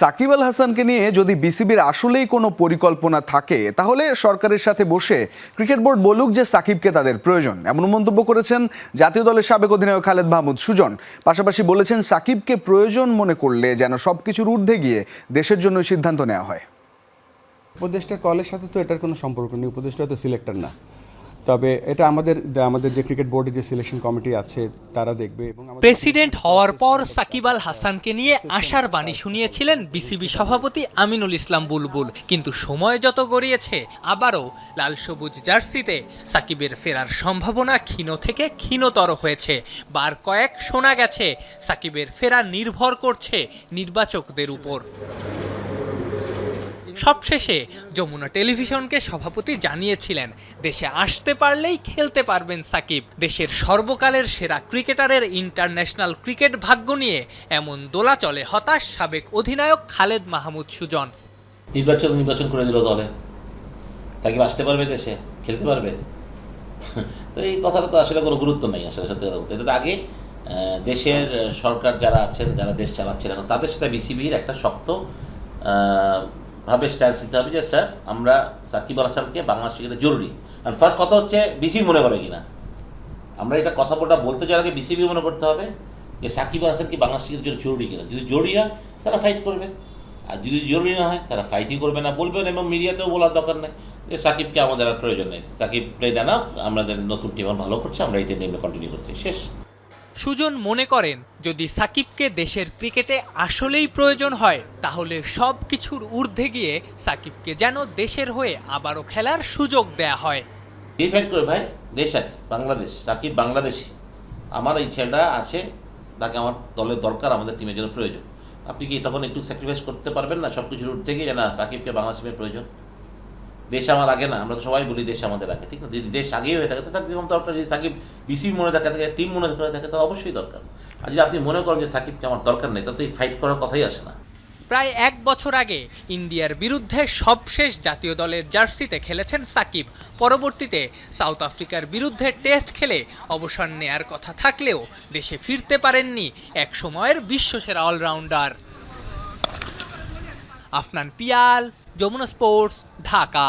সাকিব আল হাসানকে নিয়ে যদি বিসিবির আসলেই কোনো পরিকল্পনা থাকে, তাহলে সরকারের সাথে বসে ক্রিকেট বোর্ড বলুক যে সাকিবকে তাদের প্রয়োজন। এমন মন্তব্য করেছেন জাতীয় দলের সাবেক অধিনায়ক খালেদ মাহমুদ সুজন। পাশাপাশি বলেছেন সাকিবকে প্রয়োজন মনে করলে যেন সব কিছুর ঊর্ধ্বে গিয়ে দেশের জন্য সিদ্ধান্ত নেওয়া হয়। উপদেষ্টা কলের সাথে তো এটার কোনো সম্পর্ক নেই। উপদেষ্টা তো সিলেক্টর না। তবে এটা আমাদের আমাদের যে ক্রিকেট বোর্ডের যে সিলেকশন কমিটি আছে তারা দেখবে এবং প্রেসিডেন্ট হওয়ার পর সাকিব আল হাসানকে নিয়ে আশার বাণী শুনিয়েছিলেন বিসিবি সভাপতি আমিনুল ইসলাম বুলবুল। কিন্তু সময় যত গড়িয়েছে আবারও লাল সবুজ জার্সিতে সাকিবের ফেরার সম্ভাবনা ক্ষীণ থেকে ক্ষীণতর হয়েছে। বার কয়েক শোনা গেছে সাকিবের ফেরা নির্ভর করছে নির্বাচকদের উপর। সবশেষে যমুনা টেলিভিশনকে সভাপতি জানিয়েছিলেন, দেশে আসতে পারলেই খেলতে পারবেন সাকিব। দেশের সর্বকালের সেরা ক্রিকেটারের ইন্টারন্যাশনাল ক্রিকেট ভাগ্য নিয়ে এমন দোলাচলে হতাশ সাবেক অধিনায়ক খালেদ মাহমুদ সুজন। নির্বাচন নির্বাচন করে দিল দলে। সাকিব আসতে পারবে দেশে, খেলতে পারবে। তো এই কথাটা তো আসলে কোনো গুরুত্ব নেই, আসলে সত্যি কথা বলতে। এটা আগে দেশের সরকার যারা আছেন, যারা দেশ চালাচ্ছেন, এখন তাদের সাথে বিসিবির একটা শক্ত ভাবে স্ট্যান্স নিতে হবে যে, স্যার, আমরা সাকিব আল হাসানকে বাংলাদেশ ক্রিকেটে জরুরি? আর ফার্স্ট কথা হচ্ছে বিসিবি মনে করে কিনা? আমরা এটা কথা বলটা বলতে যাওয়ার আগে বিসিবি মনে করতে হবে যে সাকিব আল হাসান কি বাংলাদেশ ক্রিকেটের জন্য জরুরি কিনা? যদি জরুরি হয়, তারা ফাইট করবে। আর যদি জরুরি না হয়, তারা ফাইটই করবে না। বলবেন এবং মিডিয়াতেও বলার দরকার নেই। যে সাকিবকে আমাদের আর প্রয়োজন নেই। সাকিব প্লেড এনাফ আমাদের নতুন টিম ভালো করছে, আমরা এটা নেমে কন্টিনিউ করতে। শেষ। সুজন মনে করেন, যদি সাকিবকে দেশের ক্রিকেটে আসলেই প্রয়োজন হয়, তাহলে সব কিছুর ঊর্ধ্বে গিয়ে সাকিবকে যেন দেশের হয়ে আবারও খেলার সুযোগ দেয়া হয়। ডিফেন্ড করে ভাই, দেশ আছে, বাংলাদেশ, সাকিব বাংলাদেশি। আমার এই ছেলেটা আছে, তাকে আমার দলের দরকার, আমাদের টিমের জন্য প্রয়োজন। আপনি কি তখন একটু স্যাক্রিফাইস করতে পারবেন না সব কিছুর উঠতে গিয়ে না, সাকিবকে বাংলাদেশের প্রয়োজন? দেশ আমার আগে না, আমরা তো সবাই বলি দেশ আমাদের আগে, ঠিক না? যদি দেশ আগেই হয়ে থাকে, তো সাকিব আমার দরকার, যদি সাকিব বিসি মনে থাকে থাকে টিম মনে করে থাকে, তো অবশ্যই দরকার। আর যদি আপনি মনে করেন যে সাকিবকে আমার দরকার নেই, তাহলে তো এই ফাইট করার কথাই আসে না। প্রায় এক বছর আগে ইন্ডিয়ার বিরুদ্ধে সবশেষ জাতীয় দলের জার্সিতে খেলেছেন সাকিব। পরবর্তীতে সাউথ আফ্রিকার বিরুদ্ধে টেস্ট খেলে অবসর নেয়ার কথা থাকলেও দেশে ফিরতে পারেননি এক সময়ের বিশ্বসেরা অলরাউন্ডার। আফনান পিয়াল যমুনা স্পোর্টস ঢাকা।